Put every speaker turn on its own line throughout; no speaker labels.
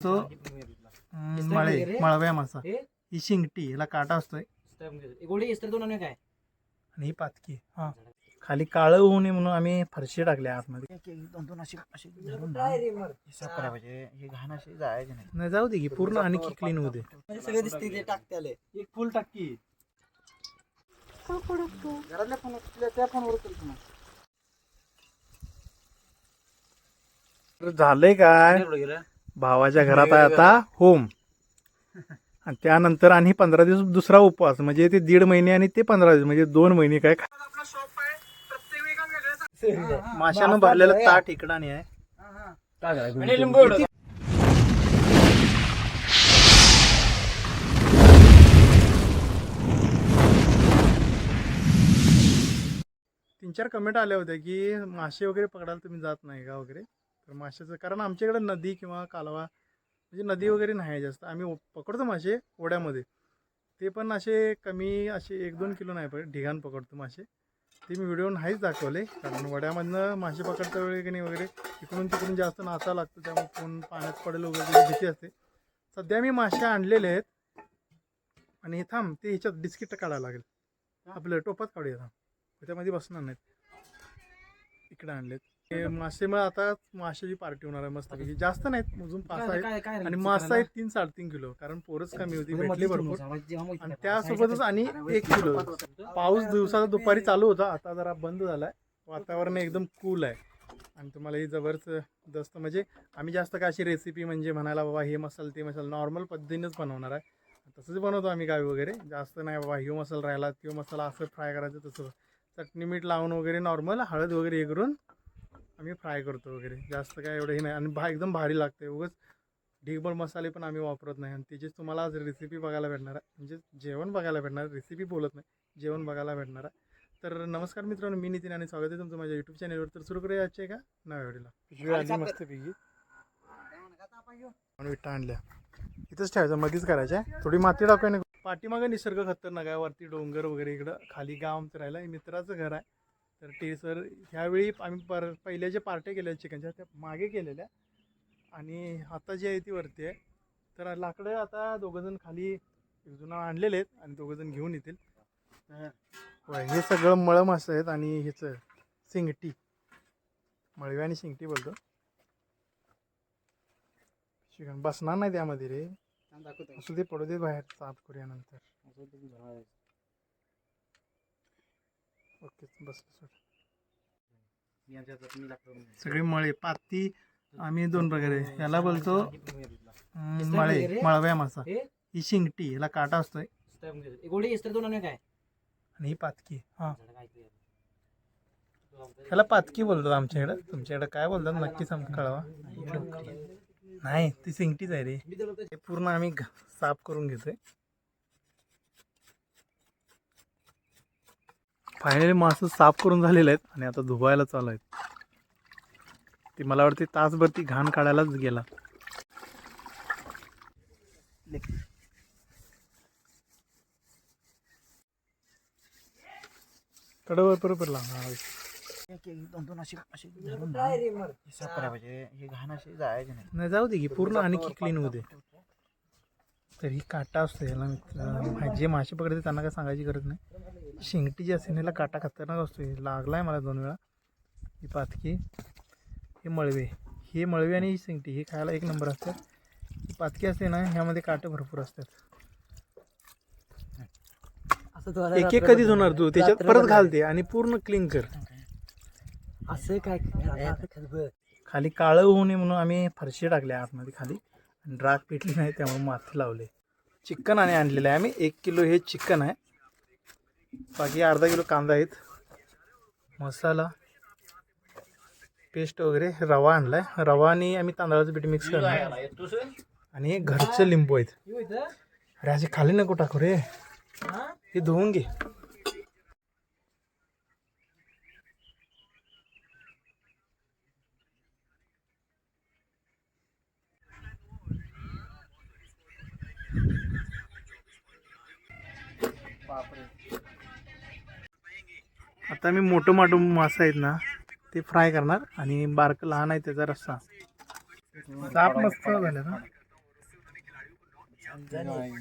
तो मळे मळव्या मासा. ही? शिंगटी याला काटा असतोय.
गोडी इस्तर दोन काय?
आणि ही पातकी हा. खाली काळं होऊ नये म्हणून आम्ही फरशी टाकल्या आतमध्ये.
दोन दोन असे असे धरून ना, हे साफ करायला पाहिजे. हे घाण असे जायचे नाही.
नाही जाऊ दे की पूर्ण आणखी क्लीन होऊ दे.
सगळे दिसते ते टाकते
एक फुल टाकी
घरातल्या फोन त्या फोनवर केलं
तर झालंय काय? भावाच्या घरात आहे आता होम. आणि त्यानंतर आणि पंधरा दिवस दुसरा उपवास म्हणजे ते दीड महिने आणि ते पंधरा दिवस म्हणजे दोन महिने काय माशानं भरलेलं ताट इकडाने आहे. तीन चार कमेंट आल्या होत्या की मासे वगैरे पकडायला तुम्ही जात नाही का वगैरे? तर माशाचं कारण आमच्याकडे नदी किंवा कालवा म्हणजे नदी वगैरे नाही जास्त. आम्ही पकडतो मासे ओढ्यामध्ये. ते पण असे कमी असे एक दोन किलो नाही पकड ढिगाण पकडतो मासे. ते मी व्हिडिओ नाहीच दाखवले कारण वड्यामधनं मासे पकडता वेळी की नाही वगैरे इकडून तिकडून जास्त नाचा लागतं त्यामुळे कोण पाण्यात पडेल वगैरे भीती असते. सध्या मी मासे आणलेले आहेत. आणि थांब ते ह्याच्यात बिस्किट काढायला लागेल. आपलं टोपात काढूया थांब. त्याच्यामध्ये बसणार नाहीत. इकडे आणलेत. हे मासे मग आता माशाची पार्टी होणार आहे मस्त जास्त नाहीत अजून पाच आहेत. आणि मासा आहेत तीन साडेतीन किलो कारण पोरच कमी होती भेटली भरपूर. आणि त्यासोबतच आणि एक किलो. पाऊस दिवसाचा दुपारी चालू होता आता जरा बंद झालाय. वातावरण एकदम कूल आहे. आणि तुम्हाला ही जबरदस्त म्हणजे आम्ही जास्त काय अशी रेसिपी म्हणजे म्हणायला बाबा हे मसाला ते मसाला नॉर्मल पद्धतीनेच बनवणार आहे. तसंच बनवतो आम्ही गावी वगैरे. जास्त नाही बाबा ह्यो मसाला राहिला त्यो मसाला असं फ्राय करायचं तसं. चटणी मीठ लावून वगैरे नॉर्मल हळद वगैरे हे करून आम्ही फ्राय करतो वगैरे. जास्त काय एवढं हे नाही. आणि भा एकदम भारी लागते उगाच ढिगभर मसाले पण आम्ही वापरत नाही. आणि त्याचीच तुम्हाला आज रेसिपी बघायला भेटणार आहे. म्हणजे जेवण बघायला भेटणार रेसिपी बोलत नाही. जेवण बघायला भेटणार आहे. तर नमस्कार मित्रांनो मी नितीन आणि स्वागत आहे तुमचं माझ्या यूट्यूब चॅनलवर तर सुरू करूया आजचे का नव्या पिशवी आली मस्त पैकी. आणि विटा आणल्या. इथंच ठेवायचं. मध्येच करायच्या आहे. थोडी माती टाकूया पाठीमागं निसर्ग खतरनाक आहे. वरती डोंगर वगैरे इकडं. खाली गाव आमचं राहिलं आहे मित्राचं घर आहे. तर ते सर ह्यावेळी आम्ही पर पहिल्या ज्या पार्ट्या केल्या चिकनच्या त्या मागे केलेल्या. आणि आता जी आहे ती वरती आहे. तर लाकडं आता दोघंजण खाली एक जुनं आणलेले आहेत आणि दोघंजण घेऊन येतील. तर हे सगळं मळम असं आहेत आणि ह्याचं शिंगटी. मळवी आणि शिंगटी बोलतो. चिकन बसणार नाही त्यामध्ये रे. असू दे पडू दे बाहेर. साफ करूया नंतर. ओके बस सगळी मळे पाती आम्ही दोन प्रकारे. याला बोलतो मळे मळव्या मासा. ही? शिंगटी याला काटा असतोय. आणि ही पातकी हा. त्याला पातकी बोलतात आमच्याकडे. तुमच्याकडे काय बोलतात नक्की सम कळवा. नाही ती शिंगटीच आहे रे. पूर्ण आम्ही साफ करून घेतोय. फायनली मासं साफ करून झालेलं आहेत आणि आता धुवायला चालू आहेत. ती मला वाटते तासभर ती घाण काढायलाच गेला. कडवर बरोबर लागणार
दोन दोन असे असे धरून ना, साफ करायला पाहिजे. हे घाण असे जायचे नाही.
जाऊ दे की पूर्ण आणखी क्लीन होऊ दे. तर ही काटा असतो याला जे मासे पकडते त्यांना काय सांगायची गरज नाही. शिंगटी जी असते ना, याला काटा खतरनाक असतो हे लागलाय मला दोन वेळा. ही पातकी हे मळवे. हे मळवे आणि ही शिंगटी हे खायला एक नंबर असतात. ही पातकी असते ना ह्यामध्ये काटे भरपूर असतात.
असं
एक एक कधी धुणार तू? त्याच्यात परत घालते आणि पूर्ण क्लीन कर.
असं काय
खाली काळं होऊ नये म्हणून आम्ही फरशी टाकल्या आतमध्ये खाली आणि ड्राग पेटली नाही त्यामुळे माती लावले. चिकन आणि आणलेलं आहे. आम्ही एक किलो हे चिकन आहे. बाकी अर्धा किलो कांदा आहेत. मसाला पेस्ट वगैरे रवा आणलाय. रवा आणि आम्ही तांदळाचं पीठ मिक्स करणार. आणि हे घरचं लिंबू आहेत. अरे असे खाली नको टाकू रे. हे धुवून घे. आता मी मोठं माटू मासा आहेत ना ते फ्राय करणार आणि बारकं लहान आहे त्याचा रस्सा. साप मस्त झालं ना.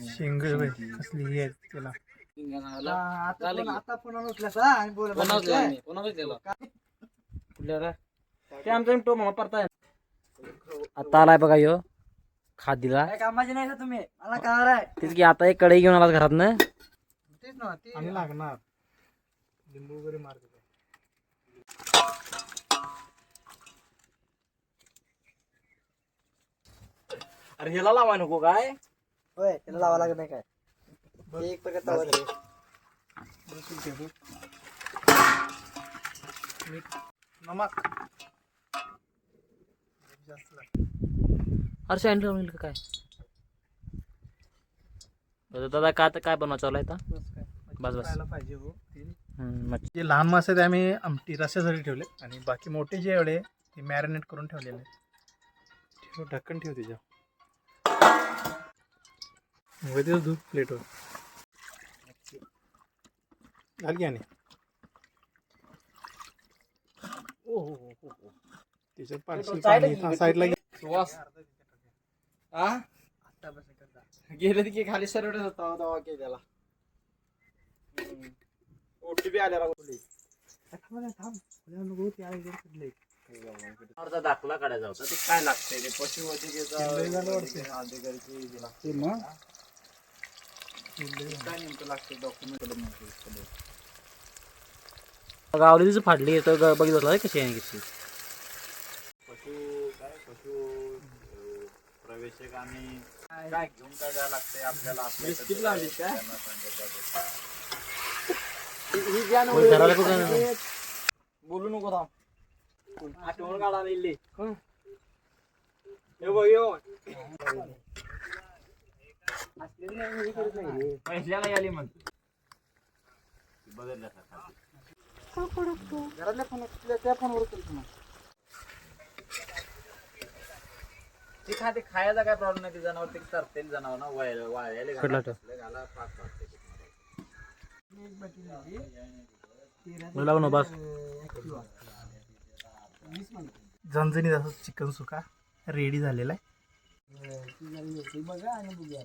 शेंग कसली ही आहे त्याला.
आता
ते आमचा टो परताय. आलाय बघा यो खादीला.
काय कामाचे नाही का तुम्ही? मला आहे.
तेच की आता एक कढई घेऊन आलात घरात ना
तेच ना ते
आणि लागणार. लिंबू वगैरे मारतो
अरे ह्याला लावा नको काय?
होय त्याला लावा लागत नाही काय? एक प्रकार तवा आहे.
मीठ नमक. जास्त
अरे सँड लावून येईल का काय? दादा काय आता काय बनवा चालू आहे आता बस, बस.
खायला पाहिजे हो.
मच्छी.
जे लहान मासे ते आम्ही आमटी रस्स्यासाठी ठेवले. आणि बाकी मोठे जे एवढे ते मॅरिनेट करून ठेवलेले. आहेत. ठेव ढक्कन ठेव त्याच्या तेच दूध प्लेटवर घाल की आणि? ओ हो हो हो हो. त्याच्यात पार्सल साईडला घे.
सुवास. आ? गेलं की खाली सरवडत होता दवा ओटीपी आल्या दाखला काढायचा होता. ते काय लागतंय? ते काय नेमकं लागतं डॉक्युमेंट
फाडली. तर बघितलं कशी आहे कशी
पशु काय? पशु प्रवेशक आणि काय घेऊन काय जायला लागतंय आपल्याला? आपल्या लावली काय
घराला
बोलू नको थांब आठवण बघ पहिल्याला आली मग बदलल्यासारखा
घरातल्या फोन त्या फोनवर उचलतो ना
ते खा ते खायचा काय प्रॉब्लेम नाही ते जनावर ते तरतेल जनावर ना वाया वाळायला
कुठला
घाला
तो? ना बस.
झणझणीत असं चिकन सुका रेडी झालेला आहे.
बघा आणि बघूया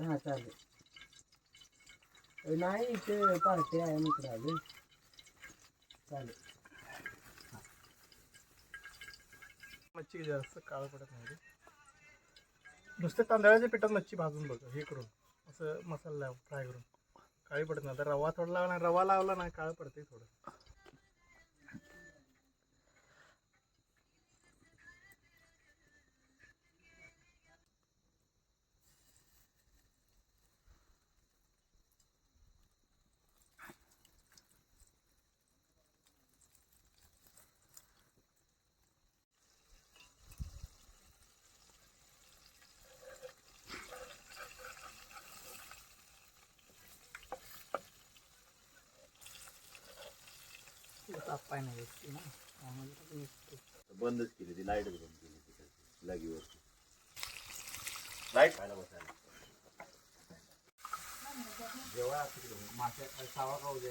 हा चालेल नाही इथे पार्टी आहे मित्र आले चालेल
मच्छी जास्त काळं पडत नाही नुसतं तांदळाच्या पिठात मच्छी भाजून बघ हे करून. असं मसाला लाव फ्राय करून. काळी पडत नाही. तर रवा थोडा लावला रवा लावला ना काळं पडते थोडं. तापाय नाही ना.
बंदच केली ती लाईटच बंद केली तिकडची लागीवरची लाइट खायला बसायला. जेव्हा माश्या सावा खाऊ दे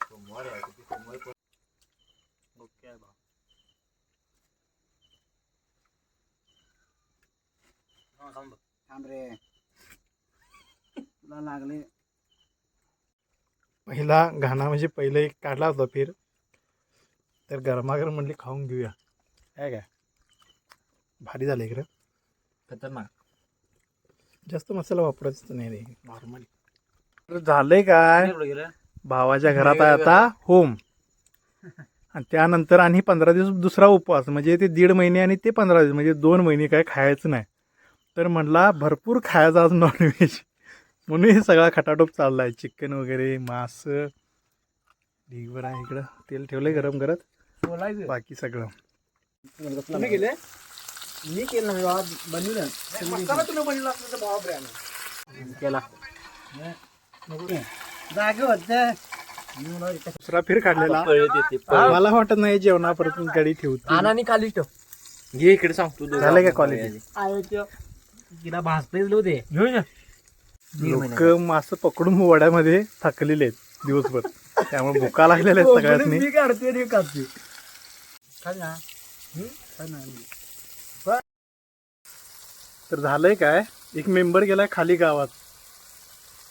सोमवार आहे किती सोमवार
ओके आहे भाऊ.
थांब रे. तुला लागले.
पहिला घाणा म्हणजे पहिलं एक काढला होता फिर तर गरमागरम म्हणले खाऊन घेऊया. काय काय? भारी झालं इकडं.
खतरनाक.
जास्त मसाला वापरायचं नाही रे. नॉर्मली. तर झालंय काय? भावाच्या घरात आहे आता होम. आणि त्यानंतर आणि पंधरा दिवस दुसरा उपवास म्हणजे ते दीड महिने आणि ते पंधरा दिवस म्हणजे दोन महिने काय खायचं नाही. तर म्हणला भरपूर खायचं आज नॉनव्हेज म्हणून हे सगळा खटाटोप चालला आहे चिकन वगैरे मास. ढीगभर आहे इकडं. तेल ठेवलंय गरम करत.
बोलायचं.
बाकी सगळं.
तुम्ही गेले मी केलं ना मी आज बनवलं मसाला तुम्ही बनवला असलं तर भावा ब्रँड
केला.
जागे होते.
दुसरा फिर काढलेला. मला वाटत नाही जेवणापर्यंत गाडी ठेवतो
आणि खाली ठेव.
घे इकडे सांग तू
झालं का
त्यो
तिला भाजतेच लो दे. घेऊन
लोक मासं पकडून वड्यामध्ये थकलेले आहेत दिवसभर. त्यामुळे भुका लागलेल्या आहेत सगळ्यांनी
काढते काढते
तर झालंय काय? एक मेंबर गेलाय खाली गावात.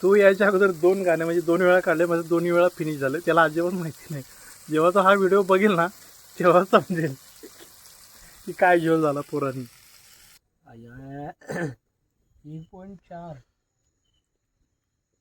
तो यायच्या अगोदर दोन गाणे म्हणजे दोन वेळा काढले माझं दोन्ही वेळा फिनिश झालं. त्याला अजिबात माहिती नाही. जेव्हा तो हा व्हिडिओ बघेल ना तेव्हा समजेल की काय जेवण झाला पोरांनी.
पॉईंट चार.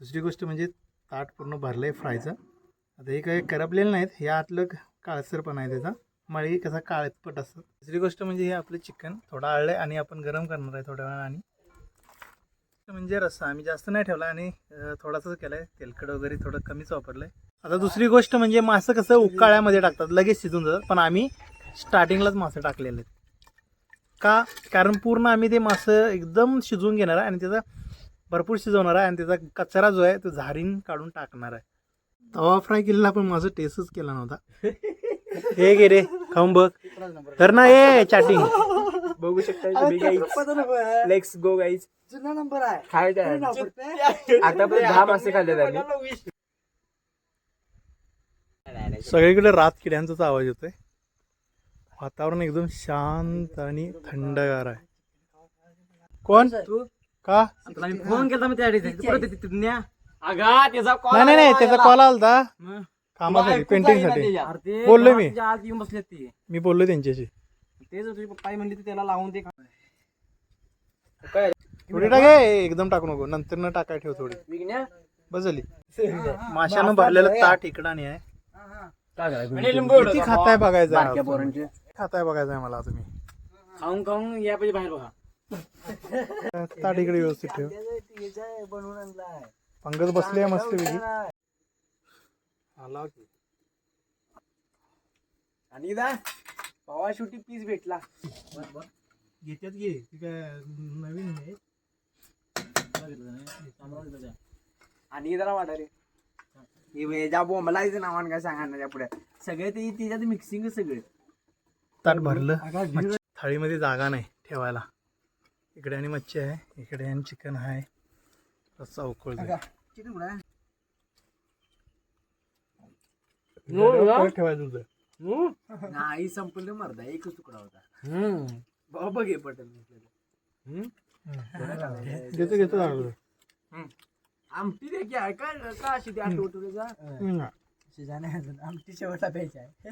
दुसरी गोष्ट म्हणजे ताट पूर्ण भरलं आहे फ्रायचं. आता हे काही करपलेलं नाहीत हे आतलं काळसरपणा आहे त्याचा. मळी कसा काळपट असतात दुसरी गोष्ट म्हणजे हे आपलं चिकन थोडं आळलं आहे आणि आपण गरम करणार आहे थोड्या वेळाने. म्हणजे रस्सा आम्ही जास्त नाही ठेवला आणि थोडासाच केला आहे तेलकट वगैरे थोडं कमीच वापरलं आहे आता दुसरी गोष्ट म्हणजे मासं कसं उकाळ्यामध्ये टाकतात लगेच शिजून जातात. पण आम्ही स्टार्टिंगलाच मासे टाकलेले आहेत. का? कारण पूर्ण आम्ही ते मासं एकदम शिजवून घेणार आहे आणि त्याचा भरपूर शिजवणार आहे आणि त्याचा कचरा जो आहे तो झारीन काढून टाकणार आहे. तवा फ्राय केलेला पण माझं टेस्टच केला नव्हता. हे गे रे खाऊन बघ. तर ना ये चॅटिंग
बघू शकता लेट्स गो गाईज जुना नंबर आहे. काय आतापर्यंत दहा मासे खाल्ले त्यांनी
सगळीकडे रात किड्यांचाच आवाज येतोय. वातावरण एकदम शांत आणि थंडगार आहे. कोण?
तू
का?
फोन केला मग त्या
अगा त्याचा
नाही नाही नाही त्याचा कॉल आलता. कामासाठी पेंटिंगसाठी बोललोय मी.
आज येऊन बसले ती.
मी बोललो त्यांच्याशी.
तेच तुझी पप्पाई म्हणली ती त्याला लावून दे.
थोडी टाके एकदम टाकू नको. नंतर न टाकाय ठेव थोडी.
विकण्या
बस झाली. माशानं भरलेलं ताट इकडाने आहे. किती खाताय बघायचं आहे आज? तुम्ही. खाताय बघायचं आहे मला तुम्ही?
खाऊन खाऊन या पाहिजे बाहेर बघा.
ताट इकडे व्यवस्थित ठेव. पंगत बसली आहे मस्त पैकी. आला की.
आणि पवा शेवटी पीस भेटला.
घेत्यात घे ती काय नवीन आहे?
आणि इदा वाटा रे हे ज्या बोंबलायचं नावान काय सांगा ना त्या पुढे. सगळे ते त्याच्यात मिक्सिंग सगळे.
ताट भरलं. थाळीमध्ये जागा नाही ठेवायला. इकडे आणि मच्छी आहे इकडे आणि चिकन आहे. रस्सा. परत ठेवायचं तुझं.
नाही संपलं मर्दा एकच तुकडा होता. बाबा बघ हे पटेल
घेतो घेतो.
आमटी दे की का का अशी ती आठवत तुझा
हम्म.
आमटी शेवटला प्यायची आहे.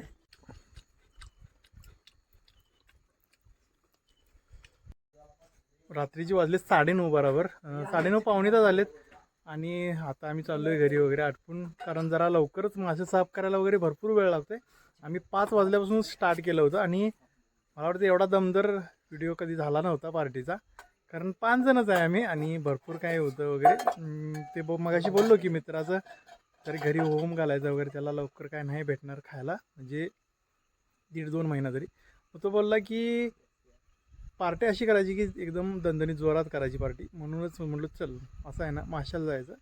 रात्रीची वाजले साडेनऊ बरोबर. साडेनऊ पावणे तर झालेत. आणि आता आम्ही चाललोय घरी वगैरे आटपून कारण जरा लवकरच मासे साफ करायला वगैरे भरपूर वेळ लागतोय. आम्ही पाच वाजल्यापासून स्टार्ट केलं होतं आणि मला वाटतं एवढा दमदर व्हिडिओ कधी झाला नव्हता पार्टीचा. कारण पाच जणच आहे आम्ही आणि भरपूर काय होतं वगैरे. ते ब मगाशी बोललो की मित्राचं तरी घरी होम घालायचं वगैरे त्याला लवकर काय नाही भेटणार खायला. म्हणजे दीड दोन महिना तरी. मग तो बोलला की पार्टी अशी करायची की एकदम दणदणीत जोरात करायची पार्टी. म्हणूनच म्हटलं चल असं आहे ना माशाला जायचं.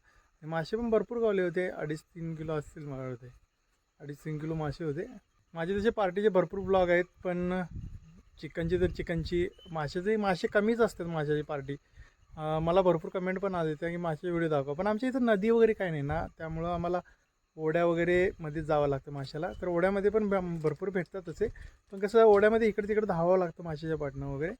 मासे पण भरपूर गावले होते अडीच तीन किलो असतील मला होते अडीच तीन किलो मासे होते. माझे तसे पार्टीचे भरपूर ब्लॉग आहेत पण चिकनची तर चिकनची. माशाचे मासे कमीच असतात माशाची पार्टी. मला भरपूर कमेंट पण आले होते की मासे व्हिडिओ दाखवा. पण आमच्या इथं नदी वगैरे काही नाही ना त्यामुळं आम्हाला ओढ्या वगैरे मध्ये जावं लागतं माशाला. तर ओढ्यामध्ये पण भरपूर भेटतात तसे. पण कसं ओढ्यामध्ये इकडे तिकडे धावावं लागतं माशाच्या पाटणं वगैरे.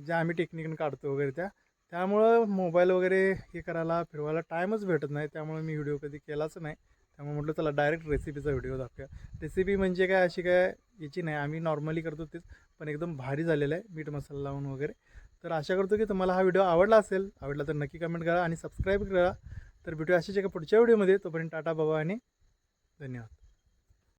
ज्या आम्ही टेक्निकनं काढतो वगैरे त्या. त्यामुळं मोबाईल वगैरे हे करायला फिरवायला टाईमच भेटत नाही. त्यामुळे मी व्हिडिओ कधी केलाच नाही. त्यामुळे म्हटलं चला डायरेक्ट रेसिपीचा व्हिडिओ दाखवूया. रेसिपी म्हणजे काय अशी काय याची नाही. आम्ही नॉर्मली करतो तेच पण एकदम भारी झालेलं आहे मीठ मसाला लावून वगैरे. तर आशा करतो की तुम्हाला हा व्हिडिओ आवडला असेल. आवडला तर नक्की कमेंट करा आणि सबस्क्राईब करा. तर भेटूया अशाच एका पुढच्या व्हिडिओमध्ये. तोपर्यंत टाटा बाबा आणि धन्यवाद.